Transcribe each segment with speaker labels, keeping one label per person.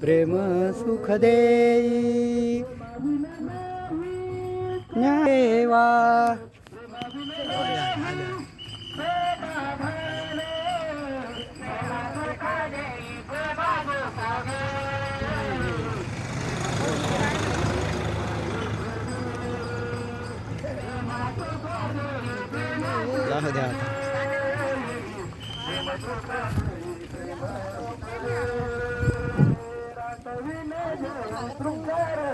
Speaker 1: प्रेम सुख देई। न्यायवा। द्या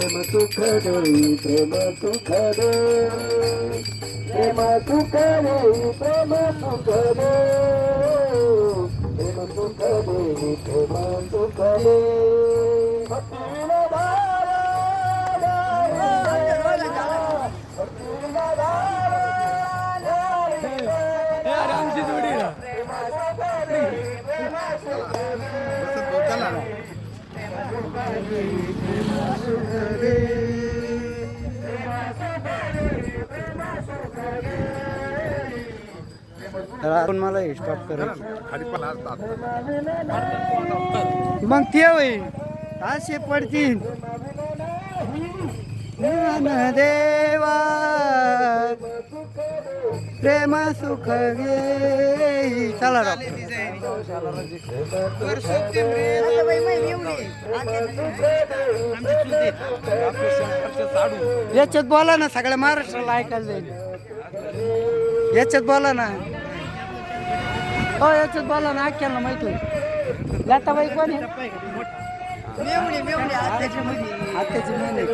Speaker 1: प्रेम सुख देई प्रेम सुख दे प्रेम सुख देई प्रेम सुख दे प्रेम सुख देई, प्रेम सुख दे. तर आपण मला स्टॉप करायचं. मग ते होईल असे पडतील. देवा प्रेम सुख घे. चला राव. याच्यात बोला ना सगळ्या महाराष्ट्राला ऐकायला जाईल. याच्यात बोला ना. हो याच्यात बोला ना ऐक्याला माहिती होईल. लताबाई कोण आहे? आत्याची मेन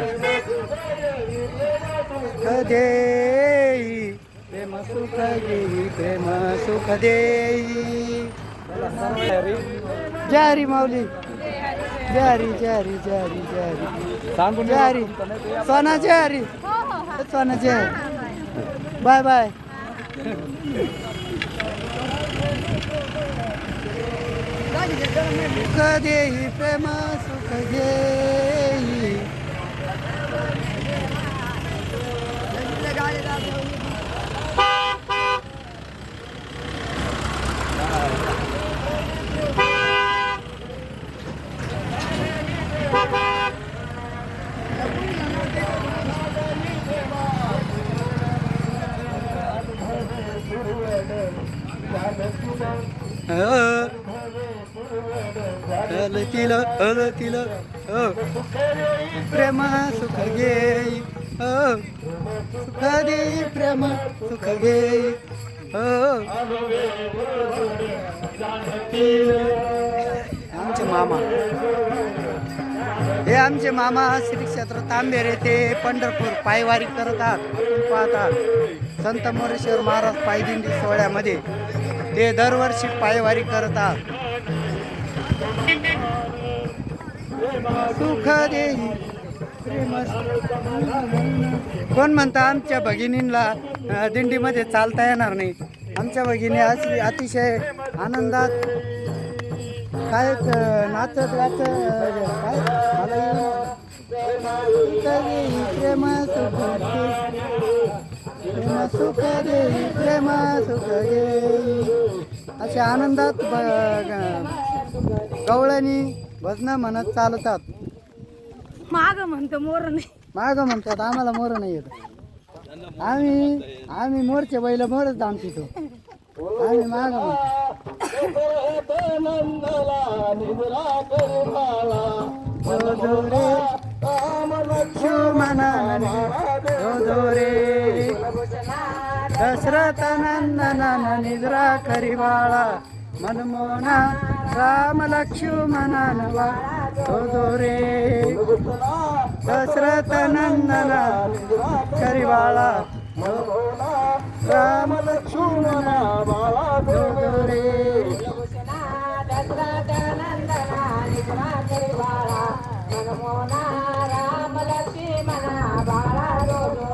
Speaker 1: कधे प्रेम सुख देई प्रेम सुख देई. जारी माऊली. जारी जारी जारी जारी सांगून जारी सोना जारी सोना जारी बाय बाय. सुख देई प्रेम सुख देई अलतील अलतील प्रेम सुख घेई सुख देई प्रेम सुख घेई आमचे मामा. हे आमचे मामा श्री क्षेत्र तांबेर येथे पंढरपूर पायवारी करतात पाहतात. संत मोरेश्वर महाराज पायदिंडी सोहळ्यामध्ये ते दरवर्षी पायवारी करतात. सुख देई कोण म्हणता आमच्या भगिनींना दिंडीमध्ये चालता येणार नाही. आमच्या भगिनी अशी अतिशय आनंदात काय नाचत गाचत काय? प्रेम सुख प्रेम सुख देई प्रेम सुख देई असे आनंदात ब- गवळणी भजनं म्हणत चालतात.
Speaker 2: माग म्हणतो मोर नाही.
Speaker 1: माग म्हणतात आम्हाला मोर नाही येत. आम्ही आम्ही मोरचे बैल मोरच दामतो आम्ही माग म्हणतो. दशरथ नंदन निद्रा करी बाळा. मनमोना राम लक्ष्मणानवा तो दो रे दशरथ नंदना करिवाळा राम लक्ष्मणा बाळा तो दो रे दशरथ नंदना करिवाळा मनमोना राम लक्ष्मणा बाळा
Speaker 3: तो दो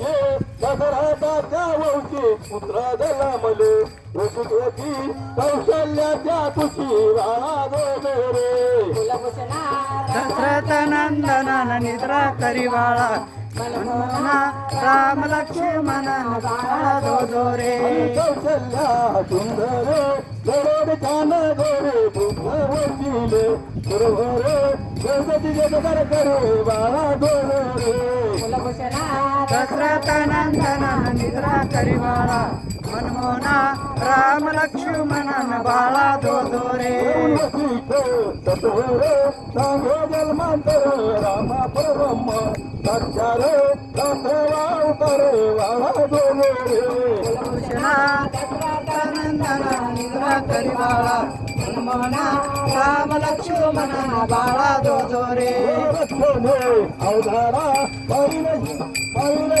Speaker 3: रे दशरथाच्या वंशी पुत्र झाला मले वसुदेवी कौशल्याच्या तुझी बाळा दो रे.
Speaker 1: दशरथ नंदन निद्रा करी बाळा राम लक्ष्मण बाळा दो दो रे।
Speaker 3: कौशल्या सुंदर गरोड छान गोरे बुद्ध वशिले गणपती जगदर करे बाळा दो रे
Speaker 1: निद्रा करी बाळा मनमोहना राम लक्ष्मण बाळा दो दो रे.
Speaker 3: जन्मांतर रामा परब्रह्म साक्षार दाखवा उतर वाळा दोन रे
Speaker 1: कृष्णा नंदन निद्रा करी बाळा. मनमोहना राम लक्ष्मण बाळा दो दो रे.
Speaker 3: रक्षणे अवधारा पाहिलं पाहिलं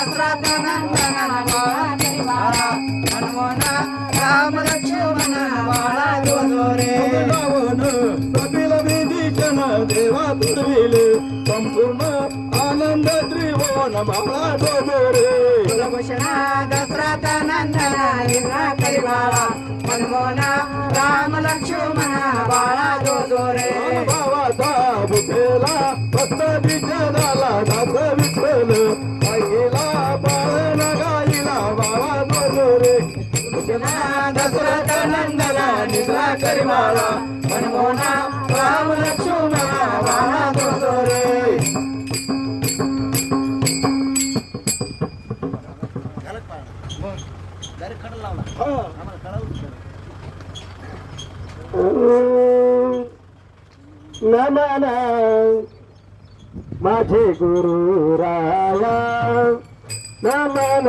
Speaker 3: फिरविल संपूर्ण आनंद त्रिभुवन बाळा डोबोरे
Speaker 1: कुलभूषणा दशरथ नंदना इंद्रा कैवाळा मनमोना राम लक्ष्मणा बाळा डोबोरे बाबा
Speaker 3: दाब फेला भक्त विचाराला
Speaker 1: दात विठल पहिला बाळन राम लक्ष्मण रे.
Speaker 3: नमन माझे गुरु राया. नमन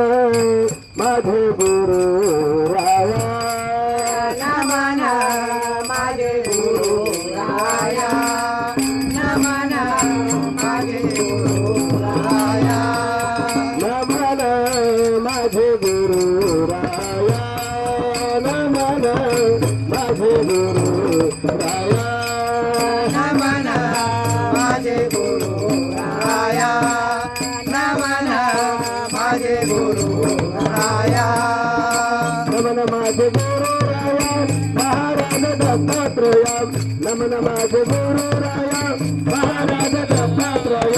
Speaker 3: माझे गुरु राया.
Speaker 1: नमन माझे
Speaker 3: नमः गुरुराय महाराज दत्तात्रय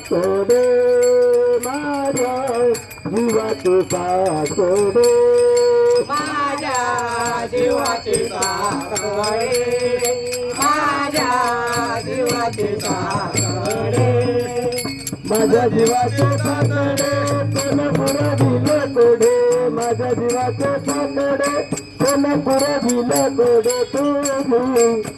Speaker 3: पासोडे माझ्या जीवाचे पासोडे माझ्या जीवाचे
Speaker 1: पासोडे माझ्या जीवाचे पासोडे माझ्या जीवाचे
Speaker 3: पासोडे तुला पुरा दिलं कोडे माझ्या जीवाचे
Speaker 1: पासोडे तुला पुरा दिलं कोडे
Speaker 3: तू.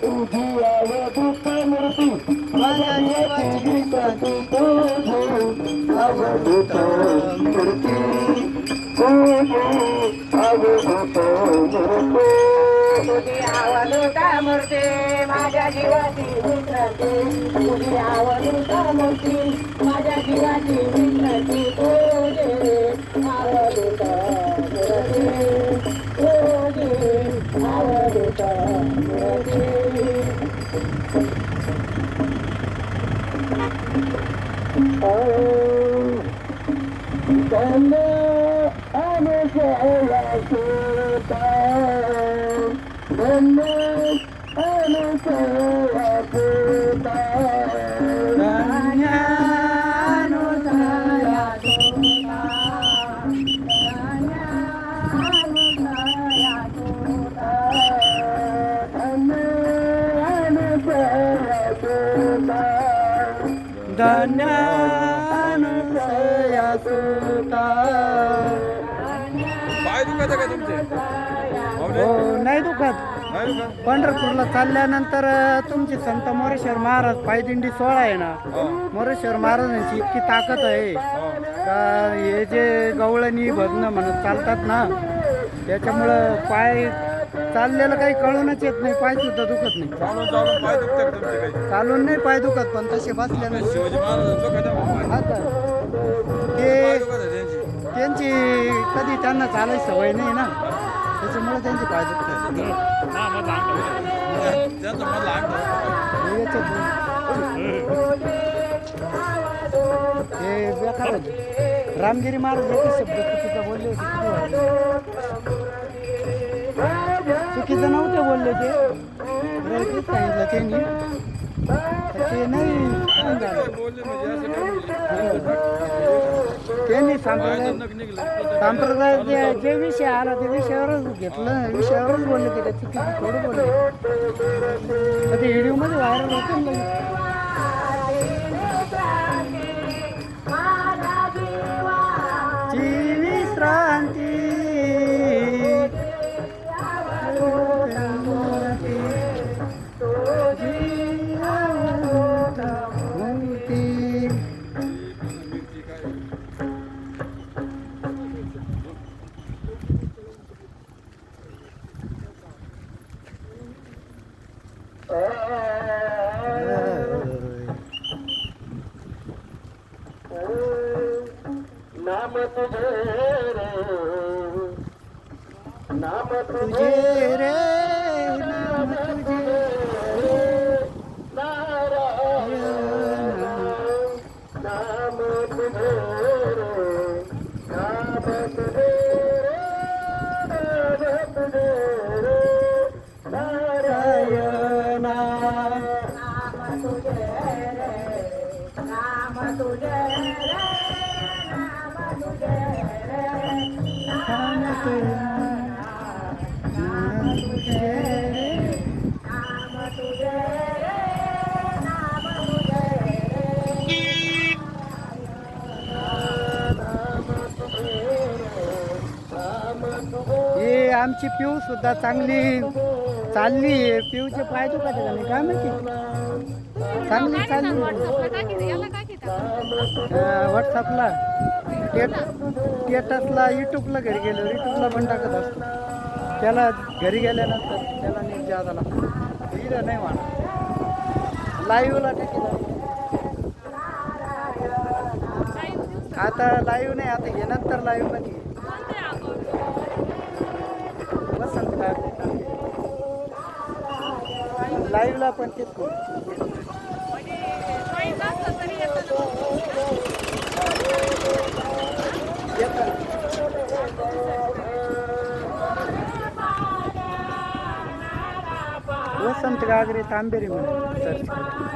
Speaker 3: मूर्ती माझ्या जीवाची विक्रांती तुझी अवधूत मूर्ती माझ्या जीवाची विक्रांती
Speaker 4: पाय दुखत का तुमचे?
Speaker 1: हो नाही दुखत. पंढरपूरला चालल्यानंतर तुमची संत मोरेश्वर महाराज पायदिंडी सोहळा आहे ना? मोरेश्वर महाराजांची इतकी ताकद आहे. का हे जे गवळणी भग्न म्हणत चालतात ना त्याच्यामुळं पाय चाललेलं काही कळूनच येत नाही पाय सुद्धा दुखत नाही.
Speaker 4: चालून चालून पाय दुखतात का तुमचे काही.
Speaker 1: चालून नाही पाय दुखत पण तसे
Speaker 4: शिवाजी दुखत पाय
Speaker 1: आता
Speaker 4: पाय
Speaker 1: ते
Speaker 4: दुखत आहे त्यांची.
Speaker 1: त्यांची कधी त्यांना चालायची सवय नाही ना. त्याच्यामुळे त्यांची पाय दुखतात.
Speaker 4: त्यांचं मन लहान
Speaker 1: हे याच्यात हे. रामगिरी महाराज एकच शब्द चुकीचा बोलले होते. किती वाजले? चुकीचं नव्हते बोलले ते. बरोबर सांगितलं त्यांनी. तर ते नाही छान झालं.
Speaker 4: बोलले म्हणजे
Speaker 1: त्यांनी सांगितलं संप्रदाय जे जे विषय आला ते विषयावरच घेतलं. विषयावरच बोलले ते. चुकीचं थोडं बोलले. ते व्हिडिओमध्ये व्हायरल होते
Speaker 3: नाम तुझे रे नाम तुझे
Speaker 1: रे आमची पिऊ सुद्धा चांगली चालली आहे. पिऊचे पाहिजे का त्याला काय माहिती? चांगली चालली व्हॉट्सअपला स्टेटसला युट्यूबला घरी गेलो. युट्यूबला पण टाकत असतो. त्याला घरी गेल्यानंतर त्याला नीट जादा लागतो. इथं नाही म्हणा लाईव्हला आता लाईव्ह नाही आता हे नंतर लाईव्हमध्ये लाईव्हला पण तेच करू. येतं. वसंत गागरे तांबेरी म्हणून सर्च करा.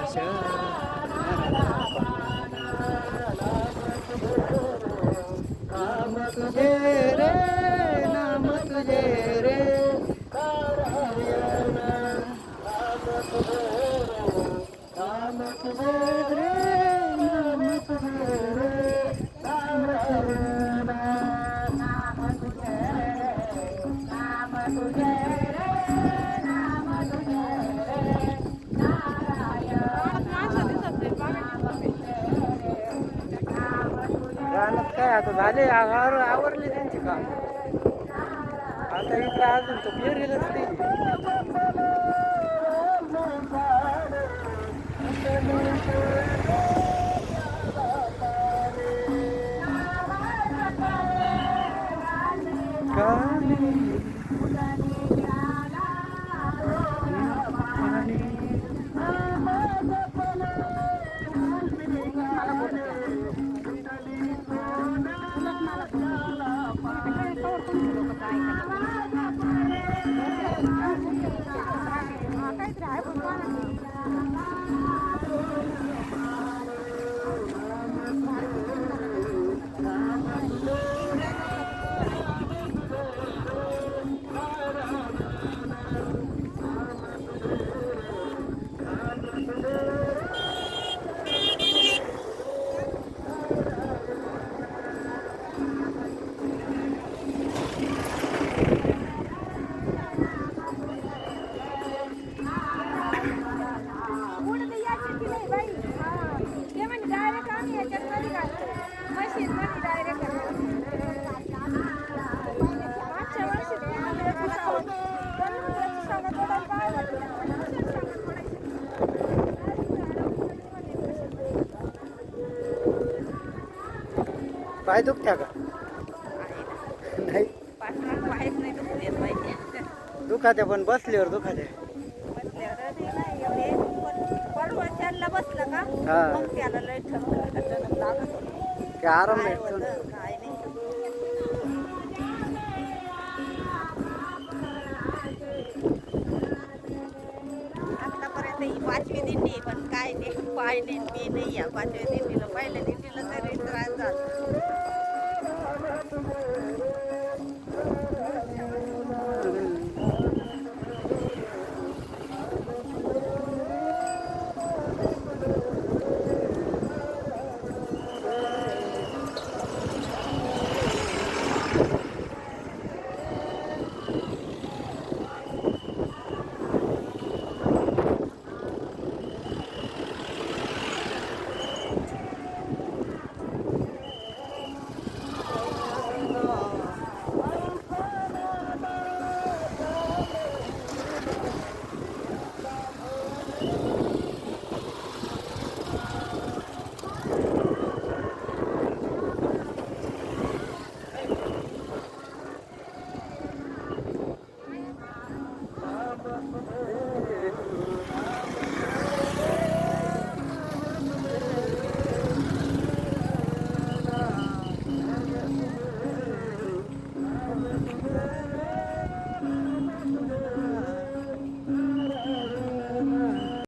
Speaker 1: पाण्याला काय आता झाले आवरले त्यांचे काम आता इकडे अजून तो पेरेलच
Speaker 2: ございます。
Speaker 1: पाय दुखत्या का? नाही. दुखाते पण बसल्यावर
Speaker 2: दुखाते ते
Speaker 1: आराम
Speaker 2: आतापर्यंत ही पाचवी दिंडी पण काय नाही पाय नाही मी नाही या पाचवी दिंडीला पाहिलं